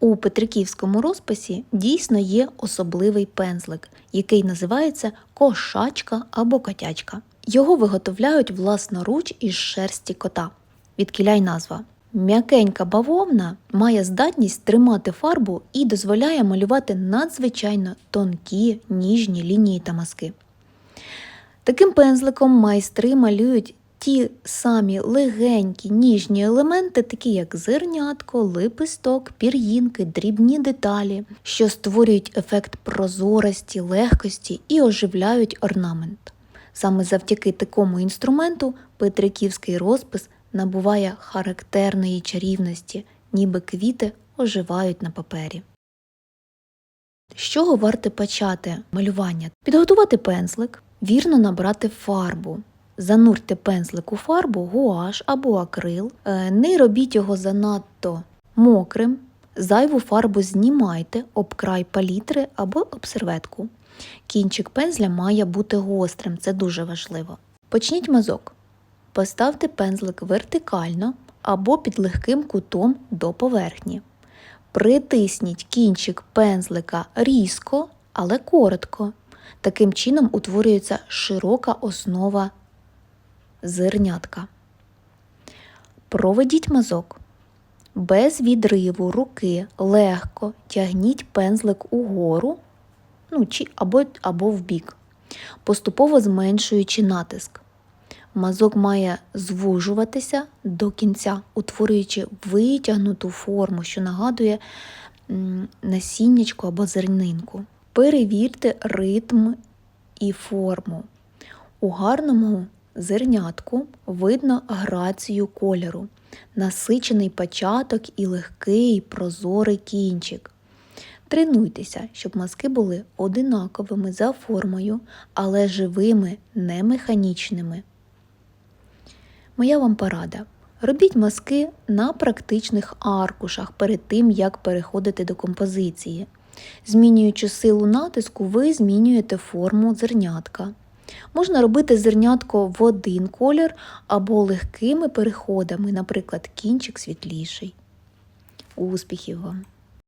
У Петриківському розписі дійсно є особливий пензлик, який називається кошачка або котячка. Його виготовляють власноруч із шерсті кота. Відкіляй назва. М'якенька бавовна має здатність тримати фарбу і дозволяє малювати надзвичайно тонкі ніжні лінії та мазки. Таким пензликом майстри малюють ті самі легенькі ніжні елементи, такі як зернятко, липисток, пір'їнки, дрібні деталі, що створюють ефект прозорості, легкості і оживляють орнамент. Саме завдяки такому інструменту петриківський розпис набуває характерної чарівності, ніби квіти оживають на папері. З чого варто почати малювання? Підготувати пензлик, вірно набрати фарбу. Занурте пензлик у фарбу, гуаш або акрил, Е, не робіть його занадто мокрим, зайву фарбу знімайте об край палітри або об серветку. Кінчик пензля має бути гострим, це дуже важливо. Почніть мазок. Поставте пензлик вертикально або під легким кутом до поверхні. Притисніть кінчик пензлика різко, але коротко. Таким чином утворюється широка основа зернятка. Проведіть мазок. Без відриву руки легко тягніть пензлик угору ну, чи, або, або вбік, поступово зменшуючи натиск. Мазок має звужуватися до кінця, утворюючи витягнуту форму, що нагадує насіннячку або зернинку. Перевірте ритм і форму. У гарному зернятку видно грацію кольору, насичений початок і легкий прозорий кінчик. Тренуйтеся, щоб мазки були одинаковими за формою, але живими, не механічними. Моя вам порада. Робіть мазки на практичних аркушах перед тим, як переходити до композиції. Змінюючи силу натиску, ви змінюєте форму зернятка. Можна робити зернятко в один колір або легкими переходами, наприклад, кінчик світліший. Успіхів вам!